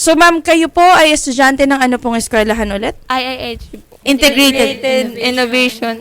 So ma'am, kayo po ay estudyante ng ano pong eskwelahan ulit? IIH. Integrated Innovation.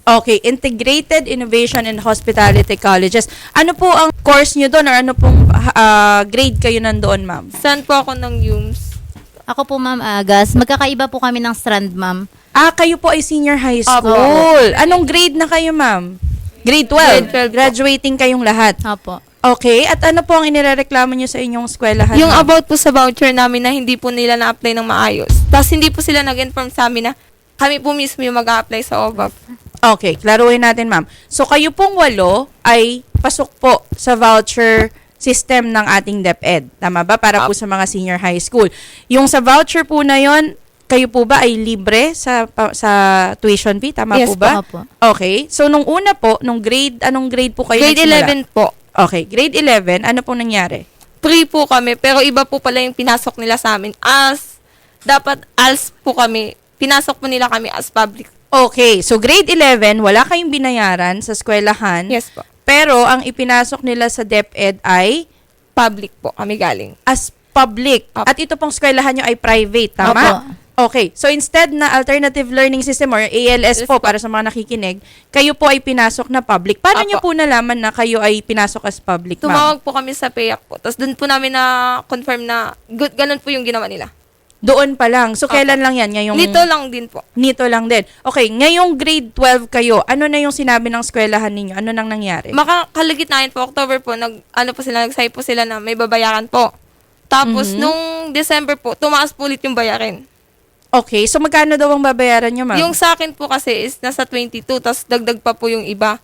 Okay, Integrated Innovation and Hospitality Colleges. Ano po ang course nyo doon or ano pong ah, grade kayo nandoon, ma'am? Saan po ako ng UMS? Ako po, Ma'am Agas. Magkakaiba po kami ng strand, Ma'am. Ah, kayo po ay senior high Opo. school. Anong grade na kayo, ma'am? Grade 12. Grade 12 po. Graduating kayong lahat. Opo. Okay, at ano po ang inireklamo nyo sa inyong eskwelahan? Yung ma'am? about po sa voucher namin na hindi po nila na-apply ng maayos. Tapos hindi po sila nag-inform sa amin na kami po mismo yung mag-a-apply sa OVAP. Okay, klaruhin natin, ma'am. So, kayo pong walo ay pasok po sa voucher system ng ating DepEd. Tama ba? Para po sa mga senior high school. Yung sa voucher po na yon, kayo po ba ay libre sa pa- sa tuition fee? Tama po Yes ba? Opo. Okay. So, nung una po, nung grade, anong grade po kayo Grade nagsimula? 11 po. Okay. Grade 11, ano pong nangyari? Pre po kami, pero iba po pala yung pinasok nila sa amin. As, dapat als po kami. Pinasok po nila kami as public. Okay. So, grade 11, wala kayong binayaran sa eskwelahan. Yes po. Pero, ang ipinasok nila sa DepEd ay Public po kami galing. as public. Opo. At ito pong eskwelahan nyo ay private, tama? Opo. Okay. So instead na alternative learning system or ALS Yes po po. para sa mga nakikinig, kayo po ay pinasok na public. Paano nyo po nalaman na kayo ay pinasok as public, ma'am? Tumawag po kami sa PAYAC po. Tapos doon po namin na confirm na good, ganun po yung ginawa nila. Doon pa lang. So kailan lang yan? Ngayong Nito lang din po. Nito lang din. Okay, ngayong grade 12 kayo, ano na yung sinabi ng eskwelahan ninyo? Ano nang nangyari? Makakalagitnaan po, October po, nag, ano po sila, nag po sila na may babayaran po. Tapos, Mhm. nung December po, tumaas po ulit yung bayarin. Okay, so magkano daw ang babayaran nyo, ma'am? Yung sa akin po kasi is nasa 22, tapos dagdag pa po yung iba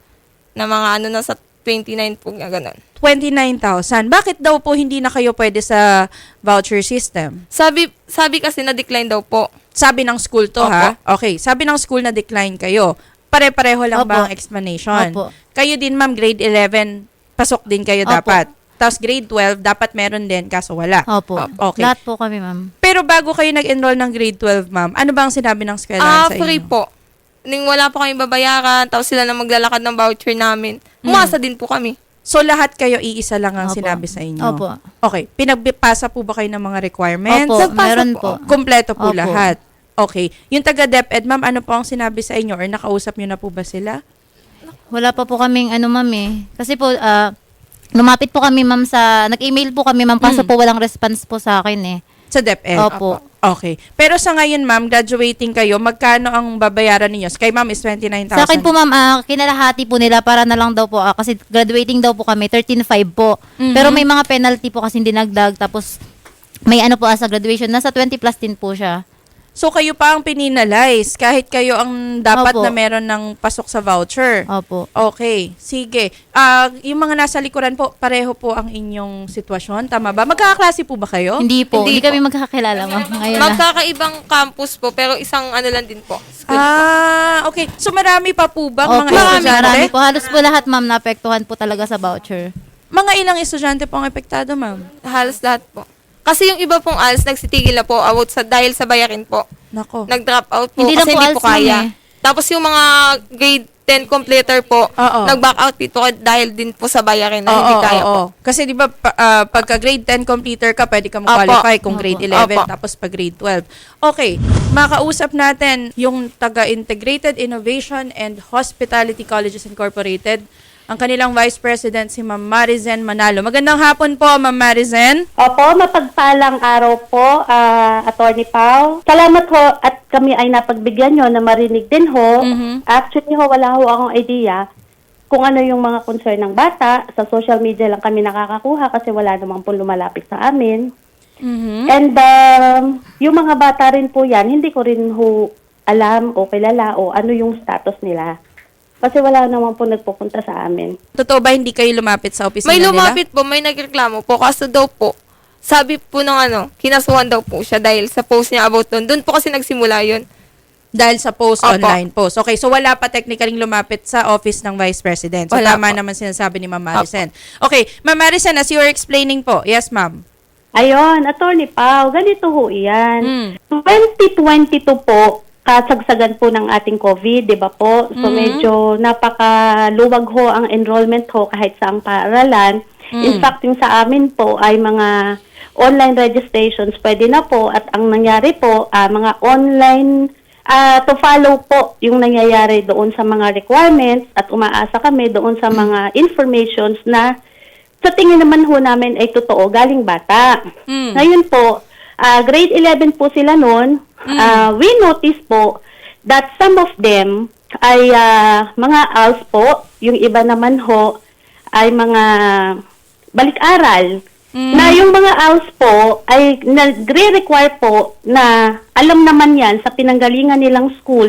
na mga ano nasa 29 po nga ganun. 29,000. Bakit daw po hindi na kayo pwede sa voucher system? Sabi, sabi kasi na-decline daw po. Sabi ng school to, Opo. ha? Okay, sabi ng school na decline kayo. Pare-pareho lang Opo. ba ang explanation? Opo. Kayo din, ma'am, grade 11, pasok din kayo Opo. dapat. Tapos grade 12, dapat meron din, kaso wala. Opo. Okay. Lahat po kami, Ma'am. Pero bago kayo nag-enroll ng grade 12, ma'am, ano ba ang sinabi ng eskwelahan Ah, sa free inyo? po. Ning wala po kayong babayaran, tapos sila na maglalakad ng voucher namin. Hmm. Umasa din po kami. So, lahat kayo iisa lang ang Opo. sinabi sa inyo? Opo. Okay. Pinagpasa po ba kayo ng mga requirements? Opo, Nagpasa meron po. po. Kompleto po Opo. lahat. Okay. Yung taga DepEd, ma'am, ano po ang sinabi sa inyo? Or nakausap nyo na po ba sila? Wala pa po kaming ano, Ma'am eh. Kasi po, ah, lumapit po kami, Ma'am, sa... Nag-email po kami, Ma'am, kaso Mm. po walang response po sa akin eh. Sa DepEd? Opo. Okay. Pero sa ngayon, ma'am, graduating kayo, magkano ang babayaran ninyo? Kay ma'am is 29,000. Sa akin po, Ma'am, ah, kinalahati po nila para na lang daw po, ah, kasi graduating daw po kami, 13.5 po. Mhm. Pero may mga penalty po kasi hindi nagdag, tapos may ano po ah, sa graduation, nasa 20 plus din po siya. So, kayo pa ang pininalize kahit kayo ang dapat Opo. na meron ng pasok sa voucher. Opo. Okay. Sige. Ah, yung mga nasa likuran po, pareho po ang inyong sitwasyon. Tama ba? Magkakaklase po ba kayo? Hindi po, Hindi hindi, kami magkakakilala, Ma'am. Ngayon na. Magkakaibang campus po, pero isang ano lang din po. School. Ah, okay. So, marami pa po ba mga Opo, estudyante? marami po. Halos po lahat, Ma'am, naapektuhan po talaga sa voucher. Mga ilang estudyante po ang epektado, ma'am? Halos lahat po. Kasi yung iba pong ALS, nagsitigil na po about sa, dahil sa bayarin po. Nako. Nag-drop out po Hindi kasi po hindi po ALS, kaya. eh. Tapos yung mga grade 10 completer po, Oo. nag-back out dito dahil din po sa bayarin na hindi kaya po. Kasi di ba pa- ah, pagka grade 10 completer ka, pwede ka mag-qualify kung grade Opo. 11 Opo. tapos pag grade 12. Okay, makausap natin yung taga Integrated Innovation and Hospitality Colleges Incorporated. Ang kanilang Vice President si Ma'am Marizen Manalo. Magandang hapon po, Ma'am Marizen. Opo, mapagpalang araw po, ah, Attorney Pau. Salamat ho at kami ay napagbigyan nyo na marinig din ho. Mhm. Actually ho, wala ho akong idea kung ano yung mga concern ng bata. Sa social media lang kami nakakakuha kasi wala namang po lumalapit sa amin. Mhm. And um, yung mga bata rin po yan, hindi ko rin ho alam o kilala o ano yung status nila. Kasi wala naman po nagpupunta sa amin. Totoo ba hindi kayo lumapit sa opisina May nila? lumapit po, may nagreklamo po. Kaso daw po, sabi po ng ano, kinasuhan daw po siya dahil sa post niya about doon. Doon po kasi nagsimula yun. Dahil sa post, Opo. online post. Okay, so wala pa technically lumapit sa office ng Vice President. So Wala tama po. naman sinasabi ni Ma'am Maricen. Okay, Ma'am Maricen, as you were explaining po. Yes, Ma'am. Ayon, Attorney Pau, ganito ho yan. Mm. 2022 po, kasagsagan po ng ating COVID, di ba po? So Mhm. medyo napakaluwag ho ang enrollment ho kahit sa ang paaralan. In fact, yung sa amin po ay mga online registrations pwede na po at ang nangyari po, ah, mga online ah, to follow po yung nangyayari doon sa mga requirements at umaasa kami doon sa mga informations na sa tingin naman ho namin ay totoo galing bata. Mm. Ngayon po, ah, grade 11 po sila noon. Ah, we notice po that some of them ay ah, mga ALS po, yung iba naman ho ay mga balik-aral. Na yung mga ALS po ay nagre-require po na alam naman yan sa pinanggalingan nilang school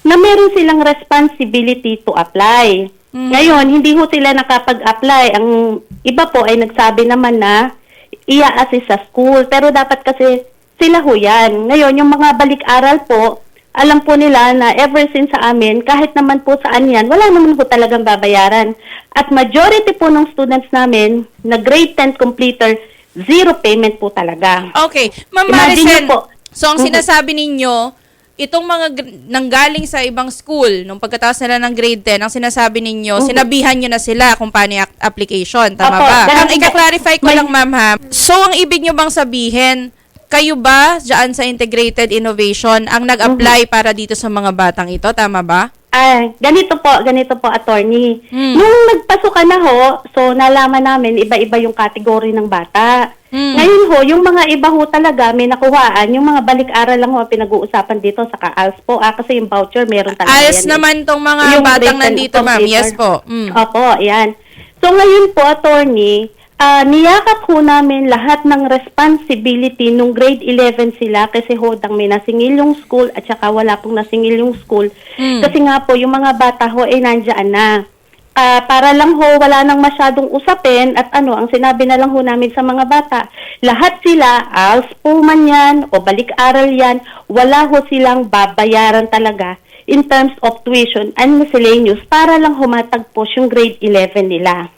na meron silang responsibility to apply. Ngayon, hindi ho sila nakapag-apply. Ang iba po ay nagsabi naman na ia-assist sa school. Pero dapat kasi sila ho yan. Ngayon, yung mga balik-aral po, alam po nila na ever since sa amin, kahit naman po saan yan, wala naman po talagang babayaran. At majority po ng students namin na grade 10 completer, zero payment po talaga. Okay. Ma'am Maricel, po. so ang Mhm. sinasabi ninyo, itong mga nanggaling sa ibang school, nung pagkatapos nila ng grade 10, ang sinasabi ninyo, sinabihan nyo na sila kung paano yung application. Tama. Opo, ba? Ang ika-clarify ko May- lang, ma'am ha. So, ang ibig nyo bang sabihin, kayo ba dyan sa Integrated Innovation ang nag-apply Mhm. para dito sa mga batang ito? Tama ba? Ah, ganito po, ganito po, attorney. Hmm. Nung nagpasukan na ho, so nalaman namin iba-iba yung kategory ng bata. Hmm. Ngayon ho, yung mga iba ho talaga may nakuhaan, yung mga balik-aral lang ho ang pinag-uusapan dito sa ALS po. Ah, kasi yung voucher meron talaga Ayos yan. eh. naman tong mga Yung batang grade 10 nandito, ma'am. Yes po. Mm. Opo, yan. So ngayon po, attorney, ah, niyakap ho namin lahat ng responsibility nung grade 11 sila kasi ho, dang may nasingil yung school at saka wala pong nasingil yung school. Mm. Kasi nga po, yung mga bata ho ay nandyan na. Ah, para lang ho, wala nang masyadong usapin at ano, ang sinabi na lang ho namin sa mga bata, lahat sila, ALS po man yan o balik-aral yan, wala ho silang babayaran talaga in terms of tuition and miscellaneous para lang humatagpos yung grade 11 nila.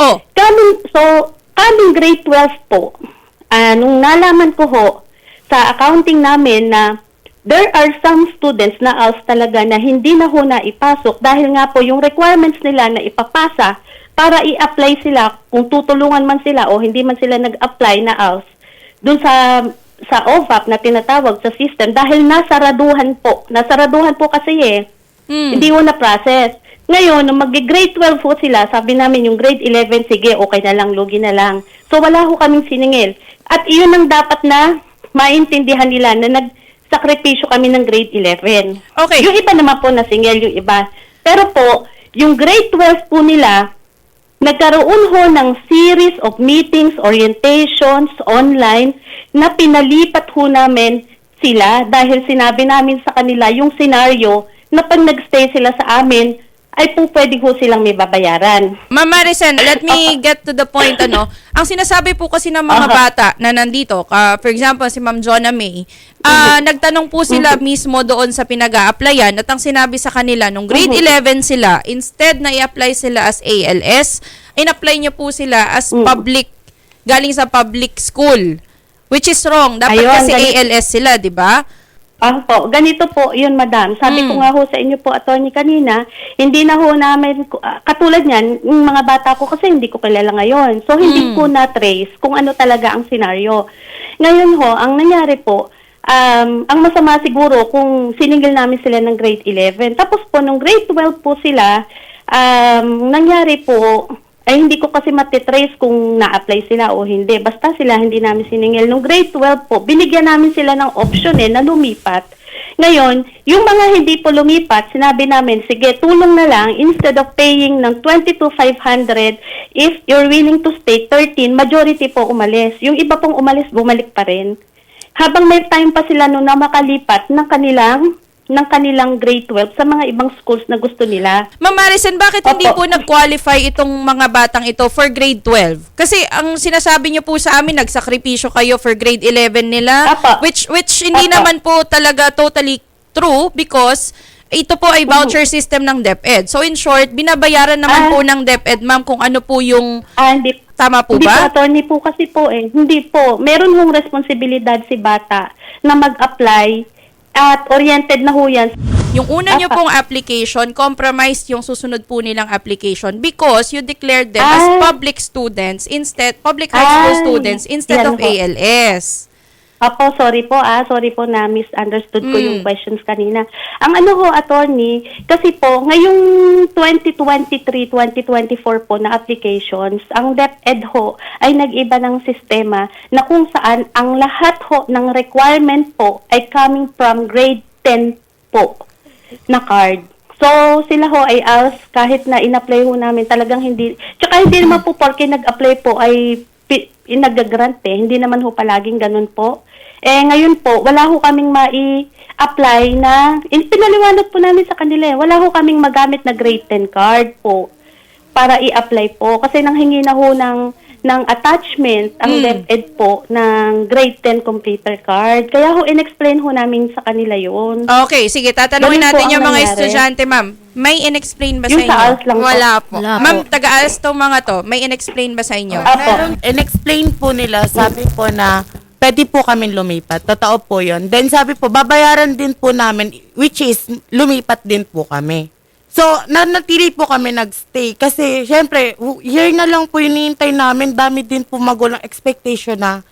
Oh, Kaming, so, kaming grade 12 po, ah, nung nalaman ko ho sa accounting namin na there are some students na ALS talaga na hindi na ho na ipasok dahil nga po yung requirements nila na ipapasa para i-apply sila kung tutulungan man sila o hindi man sila nag-apply na ALS dun sa sa OVAP na tinatawag sa system dahil nasaraduhan po. Nasaraduhan po kasi eh. mm. Hindi ko na-process. Ngayon, nung mag-grade 12 po sila, sabi namin yung grade 11, sige, okay na lang, lugi na lang. So, wala ho kaming siningil. At iyon ang dapat na maintindihan nila na nagsakripisyo kami ng grade 11. Okay. Yung iba naman po nasingil, yung iba. Pero po, yung grade 12 po nila, nagkaroon ho ng series of meetings, orientations, online, na pinalipat ho namin sila dahil sinabi namin sa kanila yung scenario na pag nagstay sila sa amin, ay po pwede ho silang may babayaran. Ma'am Maricen, let me get to the point, ano. Ang sinasabi po kasi ng mga Aha. bata na nandito, ka- for example, si Ma'am Jonah May, ah, nagtanong po sila mismo doon sa pinag applyan at ang sinabi sa kanila, nung grade 11 sila, instead na i-apply sila as ALS, in-apply niyo po sila as public, galing sa public school. Which is wrong. Dapat Ayun, kasi ganit- ALS sila, di ba? Ah po, ganito po, yun madam. Sabi ko Mm. nga ho sa inyo po, attorney kanina, hindi na ho namin, ah, katulad niyan, yung mga bata ko kasi hindi ko kilala ngayon. So, hindi Mm. ko na-trace kung ano talaga ang senaryo. Ngayon ho, ang nangyari po, um, ang masama siguro kung siningil namin sila ng grade 11. Tapos po, nung grade 12 po sila, um, nangyari po, ay hindi ko kasi matitrace kung na-apply sila o hindi. Basta sila hindi namin siningil. Nung grade 12 po, binigyan namin sila ng option eh na lumipat. Ngayon, yung mga hindi po lumipat, sinabi namin, sige, tulong na lang, instead of paying ng 22,500, if you're willing to stay 13, majority po umalis. Yung iba pong umalis, bumalik pa rin. Habang may time pa sila nung na makalipat ng kanilang ng kanilang grade 12 sa mga ibang schools na gusto nila. Ma'am Maricen, bakit hindi po Opo. nag-qualify itong mga batang ito for grade 12? Kasi ang sinasabi niyo po sa amin, nagsakripisyo kayo for grade 11 nila, Opo. which which hindi Opo. naman po talaga totally true because ito po ay voucher system ng DepEd. So in short, binabayaran naman Ah. po ng DepEd, ma'am, kung ano po yung Ah, hindi, tama po hindi po, ba? attorney po kasi po eh. Hindi po. Meron hong responsibilidad si bata na mag-apply At oriented na ho yan. Yung una nyo pong application, compromised yung susunod po nilang application because you declared them as Ay. public students instead, public high school Ay. students instead Yan of po. ALS. Apo, sorry po ah. Sorry po na misunderstood ko Mm. yung questions kanina. Ang ano ho, attorney, kasi po, ngayong 2023-2024 po na applications, ang DepEd ho ay nag-iba ng sistema na kung saan ang lahat ho ng requirement po ay coming from grade 10 po na card. So, sila ho ay ALS, kahit na in-apply ho namin, talagang hindi, tsaka hindi naman po porke nag-apply po ay nag-grant eh. Hindi naman ho palaging ganun po. Eh, ngayon po, wala ho kaming mai-apply na, in, pinaliwanag po namin sa kanila eh, wala ho kaming magamit na grade 10 card po para i-apply po. Kasi nanghingi na ho ng, ng attachment ang Mm. DepEd po ng grade 10 computer card. Kaya ho, in-explain ho namin sa kanila yun. Okay, sige, tatanungin Ganun natin yung mga nangyari. estudyante, ma'am. May in-explain ba sa yung sa inyo? ALS lang po. Wala po. Wala po. Ma'am, taga-ALS tong mga to, may in-explain ba sa inyo? Apo. in-explain po nila, sabi po na pwede po kami lumipat. Totoo po yun. Then sabi po, babayaran din po namin, which is lumipat din po kami. So, nanatili po kami nagstay. Kasi, syempre, year na lang po hinihintay namin. Dami din po magulang expectation na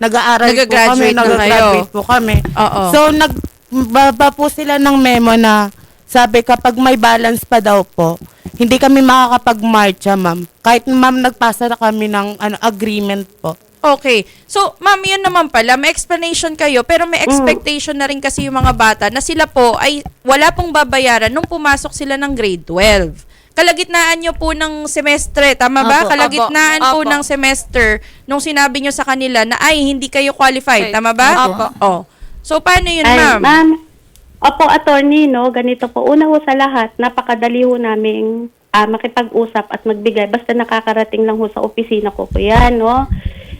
nag-aaral po kami, na nag-graduate po kami. Oo. So, nagbaba po sila ng memo na sabi kapag may balance pa daw po, hindi kami makakapag-marcha, ma'am. Kahit ma'am, nagpasa na kami ng ano, agreement po. Okay. So, ma'am, yun naman pala, may explanation kayo, pero may expectation na rin kasi yung mga bata na sila po ay wala pong babayaran nung pumasok sila ng grade 12. Kalagitnaan nyo po ng semestre, tama ba? Opo. Kalagitnaan Opo. po Opo. ng semester nung sinabi nyo sa kanila na ay, hindi kayo qualified, Okay. tama ba? Opo. Oh. So, paano yun, Ay, ma'am? ma'am. Opo, attorney, no, ganito po. Una ho sa lahat, napakadali ho namin ah, makipag-usap at magbigay. Basta nakakarating lang ho sa opisina ko po yan, no.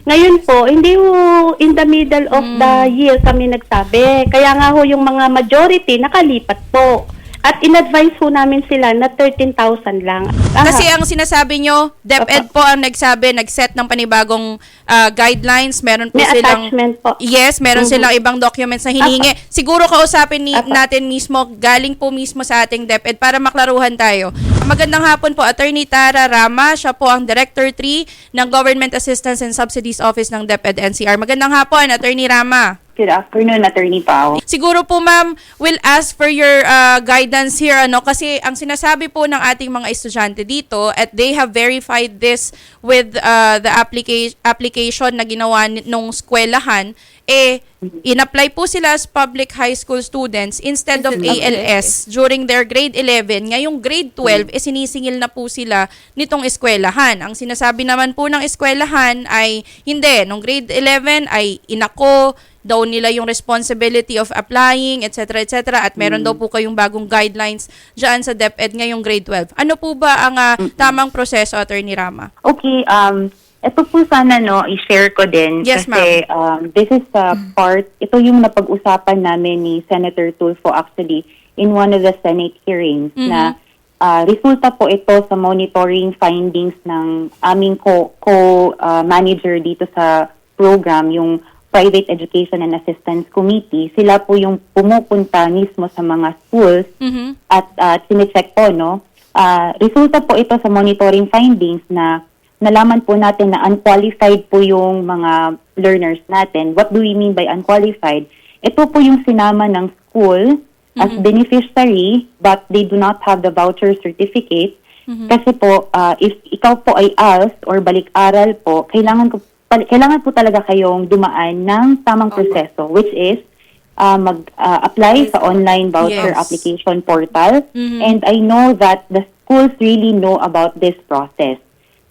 Ngayon po, hindi ho in the middle of the year kami nagsabi. Kaya nga ho yung mga majority nakalipat po. At in-advise ho namin sila na 13,000 lang. Aha. Kasi ang sinasabi nyo, DepEd po ang nagsabi, nag-set ng panibagong ah, guidelines. Meron po May silang... attachment po. Yes, meron Mhm. silang ibang documents na hinihingi. Siguro kausapin ni, Apa. natin mismo, galing po mismo sa ating DepEd para maklaruhan tayo. Magandang hapon po, Attorney Tara Rama. Siya po ang Director 3 ng Government Assistance and Subsidies Office ng DepEd NCR. Magandang hapon, Attorney Rama. Good afternoon, Attorney Pao. Siguro po ma'am, will ask for your uh, guidance here ano? Kasi ang sinasabi po ng ating mga estudyante dito at they have verified this with uh, the application application na ginawa nung eskwelahan eh in-apply po sila as public high school students instead of ALS during their grade 11 ngayong grade 12 eh sinisingil na po sila nitong eskwelahan. Ang sinasabi naman po ng eskwelahan ay hindi. Nung grade 11 ay inako daw nila yung responsibility of applying, etc. etc. At meron daw po kayong bagong guidelines dyan sa DepEd ngayong grade 12. Ano po ba ang ah, tamang proseso, Attorney Rama? Okay, um, ito po sana no, i-share ko din Yes, kasi um, this is a part, ito yung napag-usapan namin ni Senator Tulfo actually in one of the Senate hearings na uh, resulta po ito sa monitoring findings ng aming co- co-manager dito sa program, yung Private Education and Assistance Committee. Sila po yung pumupunta mismo sa mga schools Mhm. at uh, chinecheck po, no? Ah, resulta po ito sa monitoring findings na nalaman po natin na unqualified po yung mga learners natin. What do we mean by unqualified? Ito po yung sinama ng school as beneficiary but they do not have the voucher certificate. Kasi po, ah, if ikaw po ay ALS or balik-aral po, kailangan ko kailangan po talaga kayong dumaan ng tamang proseso which is ah, mag-apply sa online voucher Yes. application portal. Mhm. And I know that the schools really know about this process.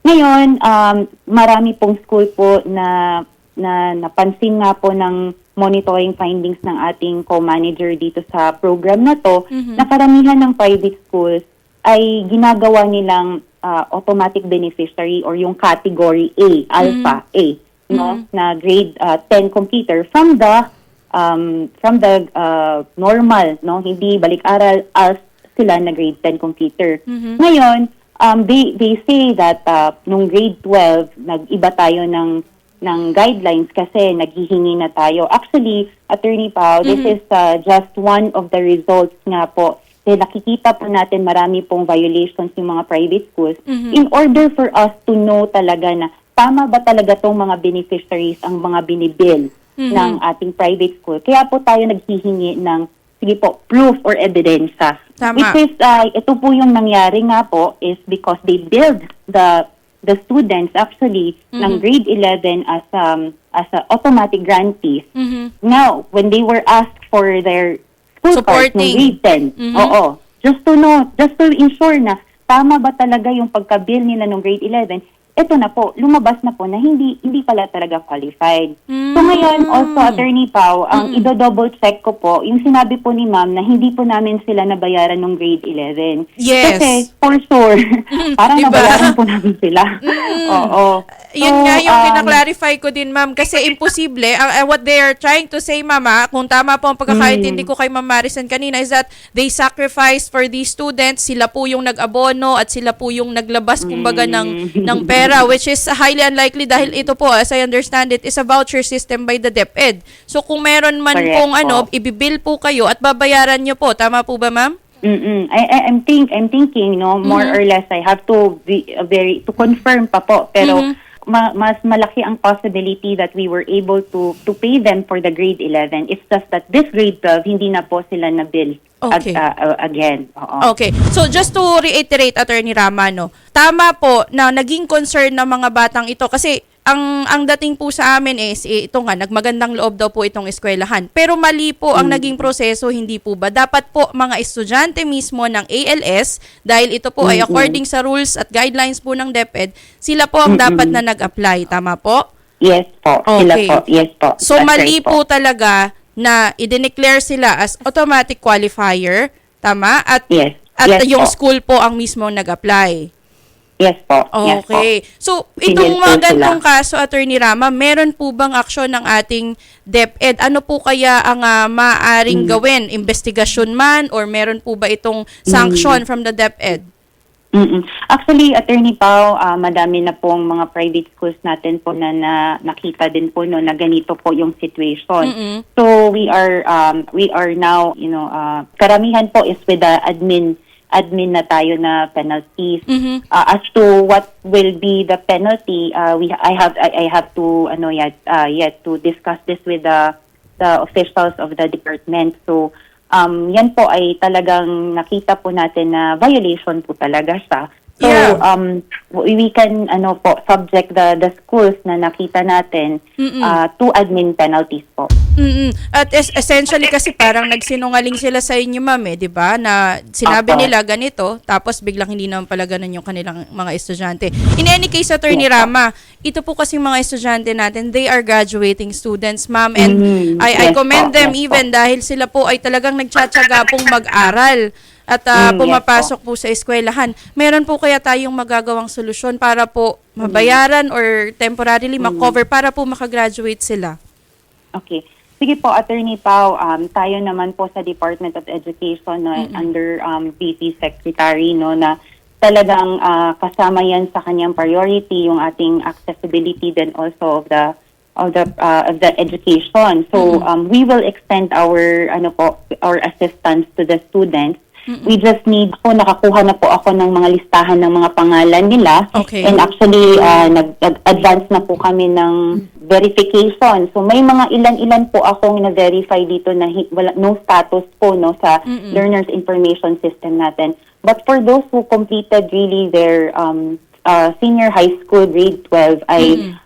Ngayon, um, marami pong school po na, na napansin nga po ng monitoring findings ng ating co-manager dito sa program na to, na karamihan ng private schools ay ginagawa nilang ah, automatic beneficiary or yung category A, alpha A, no, na grade ah, 10 computer from the um, from the uh, normal, no, hindi balik-aral as sila na grade 10 computer. Ngayon, um, they, they say that uh, nung grade 12, nag-iba tayo ng ng guidelines kasi naghihingi na tayo. Actually, Attorney Pao, this is uh, just one of the results nga po. Kasi nakikita po natin marami pong violations yung mga private schools. In order for us to know talaga na tama ba talaga tong mga beneficiaries ang mga binibill ng ating private school. Kaya po tayo naghihingi ng sige po, proof or evidence. Tama. Which is, uh, ito po yung nangyari nga po is because they billed the the students actually ng grade 11 as um as a automatic grantees. Mhm. Now, when they were asked for their ng Supporting. grade 10, oo, just to know, just to ensure na tama ba talaga yung pagka-bill nila ng grade 11, ito na po, lumabas na po na hindi hindi pala talaga qualified. So ngayon, also, Attorney Pau, ang ido-double check ko po, yung sinabi po ni ma'am na hindi po namin sila nabayaran ng grade 11. Yes. Kasi, for sure, parang Diba? nabayaran po namin sila. Oo. Yun So, nga yung um, kinaklarify ko din, ma'am. Kasi imposible. ang- ang what they are trying to say, mama, kung tama po ang pagkakaintindi ko kay Ma'am Maricen kanina, is that they sacrifice for these students. Sila po yung nag-abono at sila po yung naglabas, kumbaga, ng, ng pera, which is highly unlikely dahil ito po, as I understand it, is a voucher system by the DepEd. So, kung meron man Correct pong ano, po. ibibill po kayo at babayaran nyo po. Tama po ba, ma'am? Mm-mm. I, I, I'm think I'm thinking, no, more or less I have to be uh, very to confirm pa po, pero ma- mas malaki ang possibility that we were able to to pay them for the grade 11. It's just that this grade 12 hindi na po sila na bill Okay. uh, again. Oo. Okay. So just to reiterate Attorney Rama no. Tama po na naging concern ng mga batang ito kasi ang ang dating po sa amin is eh, ito nga nagmagandang loob daw po itong eskwelahan. Pero mali po ang naging proseso, hindi po ba? Dapat po mga estudyante mismo ng ALS dahil ito po ay according sa rules at guidelines po ng DepEd, sila po ang dapat na nag-apply, tama po? Yes po. Sila Okay. po. Yes po. So That's mali right po talaga na i-declare sila as automatic qualifier, tama? At Yes. at Yes yung po. school po ang mismo nag-apply. Yes po. Yes po. Okay. So, itong po mga ganitong kaso, Attorney Rama, meron po bang aksyon ng ating DepEd? Ano po kaya ang ah, maaaring Mm. gawin? Investigasyon man or meron po ba itong Mm. sanction from the DepEd? Mm-mm. Actually, Attorney Pao, ah, madami na pong mga private schools natin po na, na nakita din po no na ganito po yung situation. Mm-mm. So we are um, we are now, you know, ah, karamihan po is with the admin admin na tayo na penalties. Mhm. Ah, as to what will be the penalty, uh, we I have I, I have to ano yet uh, yet to discuss this with the the officials of the department. So um yan po ay talagang nakita po natin na violation po talaga siya. So Yeah. um we can ano po subject the the schools na nakita natin Mm-mm. uh, to admin penalties po. mm At es- essentially kasi parang nagsinungaling sila sa inyo, ma'am, eh, 'di ba? Na sinabi Opo. nila ganito, tapos biglang hindi naman pala ganun yung kanilang mga estudyante. In any case, Attorney Yes, Rama, ito po kasi mga estudyante natin, they are graduating students, ma'am, and Mhm. I I Yes commend po, them yes po. even dahil sila po ay talagang nagtsatsaga pong mag-aral at ah, Mm, yes pumapasok po sa eskwelahan. Meron po kaya tayong magagawang solusyon para po mabayaran or temporarily makover para po makagraduate sila? Okay. Sige po, Attorney Pau, um, tayo naman po sa Department of Education no, under um, BP Secretary no, na talagang ah, kasama yan sa kanyang priority yung ating accessibility then also of the of the ah, of the education. So um, we will extend our ano po our assistance to the students. We just need po nakakuha na po ako ng mga listahan ng mga pangalan nila Okay. and actually uh, nag-advance na po kami ng verification. So may mga ilan-ilan po akong na-verify dito na wala no status po no sa learners information system natin. But for those who completed really their um uh, senior high school grade 12 ay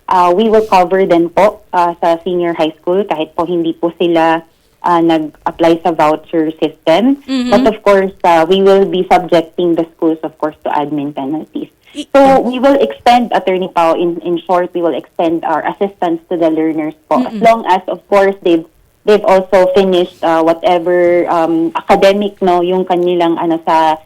uh, we will cover them po uh, sa senior high school kahit po hindi po sila uh, nag-apply sa voucher system. But of course, uh, we will be subjecting the schools, of course, to admin penalties. So we will extend, Attorney Pao, in, in short, we will extend our assistance to the learners po. As long as, of course, they've they've also finished uh, whatever um, academic, no, yung kanilang ano sa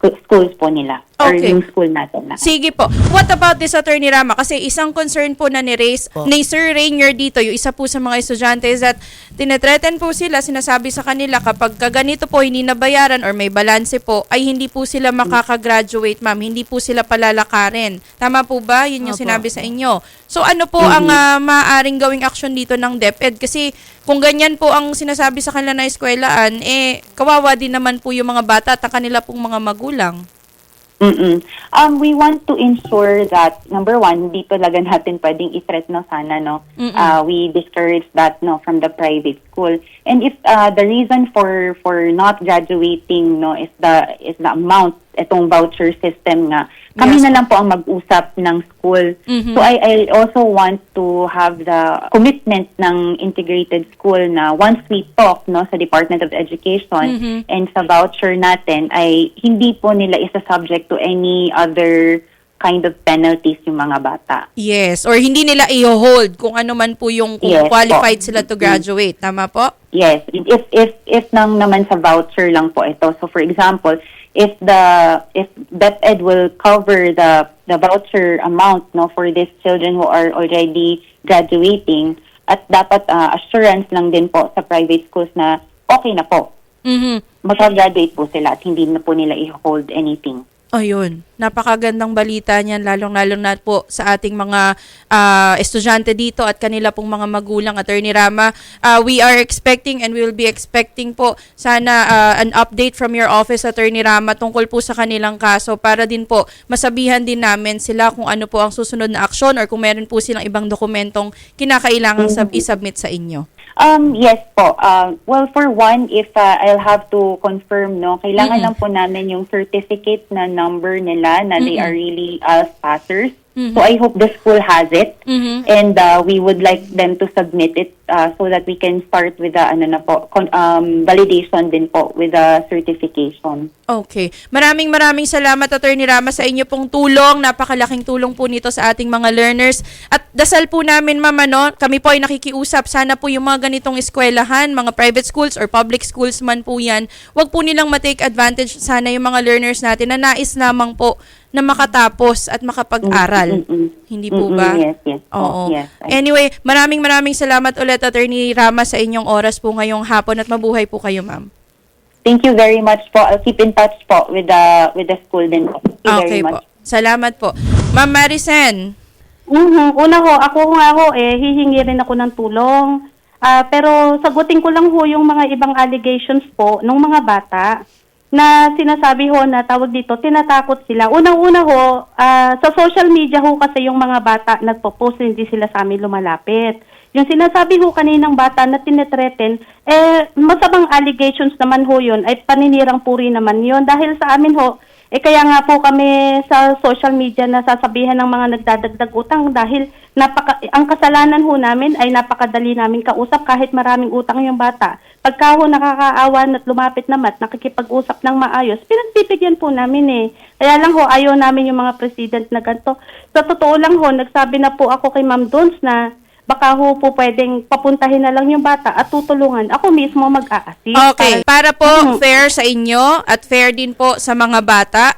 scho- schools po nila. Or Okay. yung school natin na. Sige po. What about this, Attorney Rama? Kasi isang concern po na ni-raise ni Sir Rainier dito, yung isa po sa mga estudyante is that tinetreaten po sila, sinasabi sa kanila kapag kaganito po hindi nabayaran or may balanse po, ay hindi po sila makakagraduate, ma'am. Hindi po sila palalakarin. Tama po ba? Yun yung Opo. sinabi sa inyo. So ano po ang ah, maaaring gawing action dito ng DepEd? Kasi kung ganyan po ang sinasabi sa kanila na eskwelaan, eh kawawa din naman po yung mga bata at ang kanila pong mga magulang. Mm-mm. Um, we want to ensure that, number one, hindi talaga natin pwedeng i-threat no sana, no? Uh, we discourage that, no, from the private school. And if uh, the reason for for not graduating, no, is the is the amount, itong voucher system nga, kami Yes. na lang po ang mag-usap ng school. So I, I also want to have the commitment ng integrated school na once we talk no sa Department of Education and sa voucher natin ay hindi po nila isa subject to any other kind of penalties yung mga bata. Yes, or hindi nila i-hold kung ano man po yung kung Yes qualified po. sila to graduate. Tama po? Yes, if if if nang naman sa voucher lang po ito. So for example, if the if DepEd will cover the the voucher amount no for these children who are already graduating at dapat uh, assurance lang din po sa private schools na okay na po. Mhm. Mag-graduate po sila at hindi na po nila i-hold anything. Ayun, napakagandang balita niyan lalong-lalo na po sa ating mga ah, estudyante dito at kanila pong mga magulang, Attorney Rama. Ah, we are expecting and we will be expecting po sana ah, an update from your office, Attorney Rama, tungkol po sa kanilang kaso para din po masabihan din namin sila kung ano po ang susunod na aksyon or kung meron po silang ibang dokumentong kinakailangang sub- isubmit sa inyo. Um, yes po. Uh, well, for one, if uh, I'll have to confirm, no, kailangan lang po namin yung certificate na number nila na they are really ALS passers. So I hope the school has it. Mhm. And uh, we would like them to submit it uh, so that we can start with the ano na po, con- um, validation din po with the certification. Okay. Maraming maraming salamat Attorney Rama sa inyo pong tulong. Napakalaking tulong po nito sa ating mga learners. At dasal po namin ma'am ano, kami po ay nakikiusap. Sana po yung mga ganitong eskwelahan, mga private schools or public schools man po yan, wag po nilang matake advantage sana yung mga learners natin na nais lamang po na makatapos at makapag-aral. Mm-mm. Hindi po Mm-mm, ba? Yes, yes. Oo. Yes. I- Anyway, maraming maraming salamat ulit Attorney Rama sa inyong oras po ngayong hapon at mabuhay po kayo ma'am. Thank you very much po. I'll keep in touch po with the with the school din po. Thank you Okay very po. much. Salamat po. Ma'am Maricen, Mhm. Una ho, ako nga ho, eh, hihingi rin ako ng tulong. Ah, pero sagutin ko lang ho yung mga ibang allegations po ng mga bata na sinasabi ho na tawag dito, tinatakot sila. Unang-una ho, ah, sa social media ho kasi yung mga bata nagpo-post, hindi sila sa amin lumalapit. Yung sinasabi ho kaninang bata na tinetreten, eh, masamang allegations naman ho yun, ay paninirang puri naman yun. Dahil sa amin ho, eh kaya nga po kami sa social media na sasabihan ng mga nagdadagdag utang dahil napaka ang kasalanan ho namin ay napakadali namin kausap kahit maraming utang yung bata. Pagka ho nakakaawan at lumapit naman at nakikipag-usap ng maayos, pinagbibigyan po namin eh. Kaya lang ho, ayaw namin yung mga president na ganito. Sa totoo lang ho, nagsabi na po ako kay Ma'am Dons na baka ho po pwedeng papuntahin na lang yung bata at tutulungan. Ako mismo mag-a-assist. Okay, para po Mhm. fair sa inyo at fair din po sa mga bata,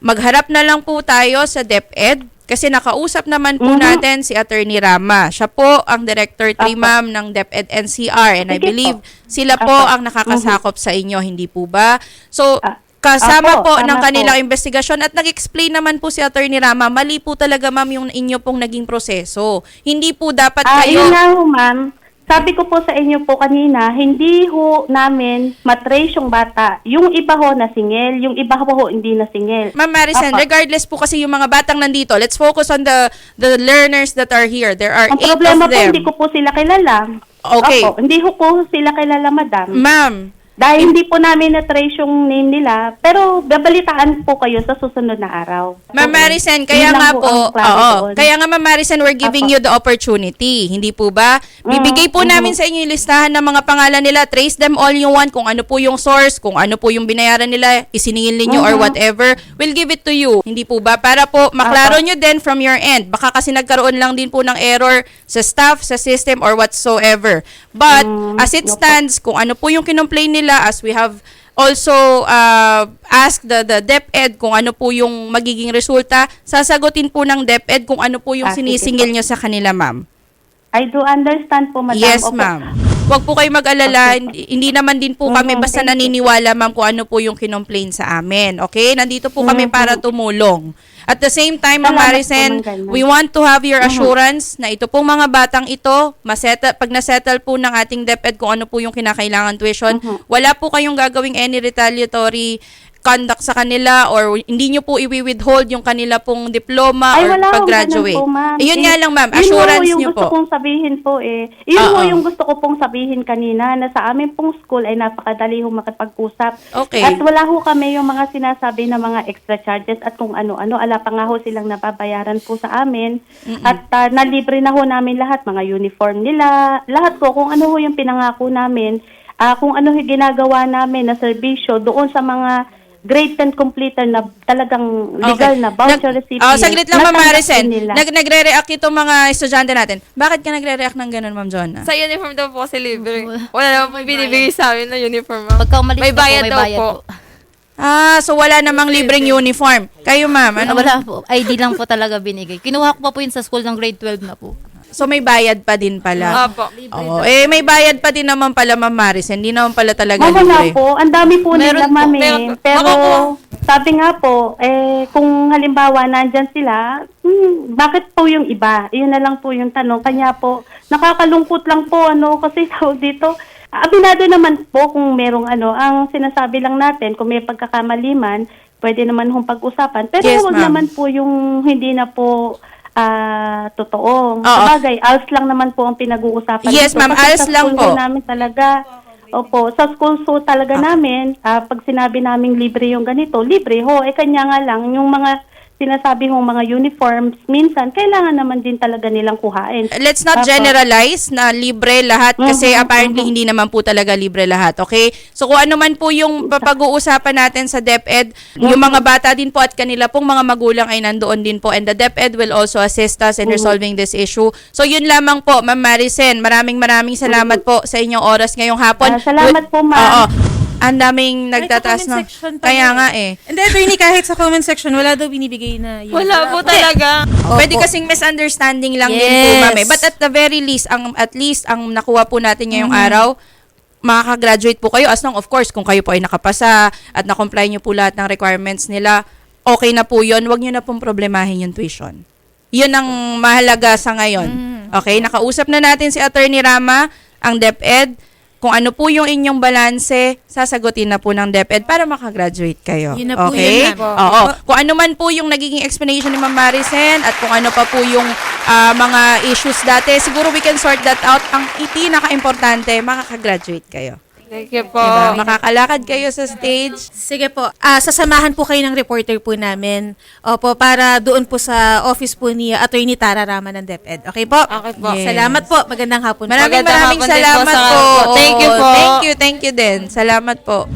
magharap na lang po tayo sa DepEd kasi nakausap naman po Mhm. natin si Attorney Rama. Siya po ang Director 3 Apo. ma'am ng DepEd NCR and I believe po. sila po Apo. ang nakakasakop sa inyo, hindi po ba? So, Ah, kasama Apo, po ng po. kanilang investigasyon at nag-explain naman po si Attorney Rama, mali po talaga ma'am yung inyo pong naging proseso. Hindi po dapat Ah, kayo... yun nga ho, ma'am. Sabi ko po sa inyo po kanina, hindi ho namin matrace yung bata. Yung iba ho na singil, yung iba ho, ho hindi na singil. Ma'am Maricen, Apa. regardless po kasi yung mga batang nandito, let's focus on the the learners that are here. There are Ang eight problema of po, them. hindi ko po sila kilala. Okay. Opo, hindi ho po sila kilala, madam. Ma'am, Dahil hindi po namin na-trace yung name nila, pero babalitaan po kayo sa susunod na araw. Ma'am Okay. Maricen, kaya Yun lang nga ang po, klaro oo, doon. kaya nga Ma'am Maricen, we're giving Apo. you the opportunity, hindi po ba? Bibigay po Mm, namin sa inyo yung listahan ng mga pangalan nila, trace them all you want, kung ano po yung source, kung ano po yung binayaran nila, isiningil ninyo or Mhm. whatever, we'll give it to you, hindi po ba? Para po maklaro nyo din from your end. Baka kasi nagkaroon lang din po ng error sa staff, sa system, or whatsoever. But, Mm, as it stands, kung ano po yung kinomplain nila, as we have also uh, ask the, the DepEd kung ano po yung magiging resulta. Sasagutin po ng DepEd kung ano po yung Ah, sinisingil nyo sa kanila, ma'am. I do understand po, Madam. Yes, ma'am. Huwag po kayo mag-alala. Hindi, hindi naman din po kami Mhm, basta naniniwala, ma'am, kung ano po yung kinomplain sa amin. Okay? Nandito po kami Mhm. para tumulong. At the same time, Ma'am Maricen, we want to have your assurance na ito pong mga batang ito, masettle, pag nasettle po ng ating DepEd kung ano po yung kinakailangan tuition, wala po kayong gagawing any retaliatory conduct sa kanila or hindi nyo po i-withhold yung kanila pong diploma Ay, or wala pag-graduate. po, ma'am. Ayun Eh, nga lang, ma'am. yun Assurance po yung nyo gusto po. kong sabihin po eh. Yun po yung gusto ko pong sabihin kanina na sa amin pong school ay napakadali ho makipag-usap. Okay. At wala ho kami yung mga sinasabi na mga extra charges at kung ano-ano. Ala pa nga ho silang nababayaran po sa amin. At ah, nalibre na ho namin lahat, mga uniform nila, lahat po kung ano ho yung pinangako namin, ah, kung ano yung ginagawa namin na serbisyo doon sa mga grade 10 completer na talagang legal na voucher Nag- recipient. Oh, saglit lang, Ma'am nila. Nag nagre-react itong mga estudyante natin. Bakit ka nagre-react ng ganun, Ma'am Jonna? Sa uniform daw po kasi libre. Wala naman po binibigay sa amin na uniform. ma'am. Pagka umalis may na po, bayad may daw bayad po. po. Ah, so wala namang libreng uniform. Kayo, Ma'am, ano? Wala po. ID lang po talaga binigay. Kinuha ko pa po yun sa school ng grade 12 na po. So may bayad pa din pala. Opo. Oo. Eh, may bayad pa din naman pala, Ma'am Maricen. Hindi naman pala talaga Ma'am, wala libre. po. Ang dami po Meron nila, po. ma'am. Meron eh. po. Pero, Makukuha. sabi nga po, eh, kung halimbawa nandyan sila, hmm, bakit po yung iba? Iyon na lang po yung tanong. Kanya po, nakakalungkot lang po, ano, kasi tawag dito, abinado naman po kung merong ano, ang sinasabi lang natin, kung may pagkakamaliman, pwede naman hong pag-usapan. Pero Yes, huwag ma'am. naman po yung hindi na po ah totoo. Oo. Sabagay, ALS lang naman po ang pinag-uusapan. Yes, dito. ma'am, Kasi ALS sa lang school po. namin talaga. Opo, sa school so talaga namin, ah, pag sinabi naming libre yung ganito, libre ho. Eh kanya nga lang, yung mga sinasabi hong mga uniforms, minsan kailangan naman din talaga nilang kuhain. Let's not Apo. generalize na libre lahat kasi Mhm, apparently hindi naman po talaga libre lahat, okay? So kung ano man po yung papag-uusapan natin sa DepEd, yung mga bata din po at kanila pong mga magulang ay nandoon din po and the DepEd will also assist us in resolving this issue. So yun lamang po, Ma'am Maricen, maraming maraming salamat po sa inyong oras ngayong hapon. Ah, salamat po, ma'am. Oo. Ang daming nagtataas na. section pa Kaya nga eh. And then, attorney, kahit sa comment section, wala daw binibigay na yun. Wala po talaga. Pwede kasing misunderstanding lang din po, Yes. ma'am. eh. But at the very least, ang at least ang nakuha po natin ngayong araw, makaka-graduate po kayo as long of course kung kayo po ay nakapasa at na-comply nyo po lahat ng requirements nila, okay na po 'yon. Huwag nyo na pong problemahin yung tuition. 'Yun ang mahalaga sa ngayon. Okay, nakausap na natin si Attorney Rama, ang DepEd. Kung ano po yung inyong balanse, sasagutin na po ng DepEd para makagraduate kayo. Yun na po okay? yun, ma'am. Oo. Kung ano man po yung nagiging explanation ni Ma'am Maricen at kung ano pa po yung ah, mga issues dati, siguro we can sort that out. Ang pinaka-importante, makakagraduate kayo. Thank you po. Diba? Makakalakad kayo sa stage. Sige po. Ah, sasamahan po kayo ng reporter po namin. Opo, para doon po sa office po ni Attorney Tara Rama ng DepEd. Okay po? Okay po. Yes. Salamat po. Magandang hapon po. Maraming Magandang maraming hapon din po salamat sa- po. Thank you po. Thank you, thank you din. Salamat po.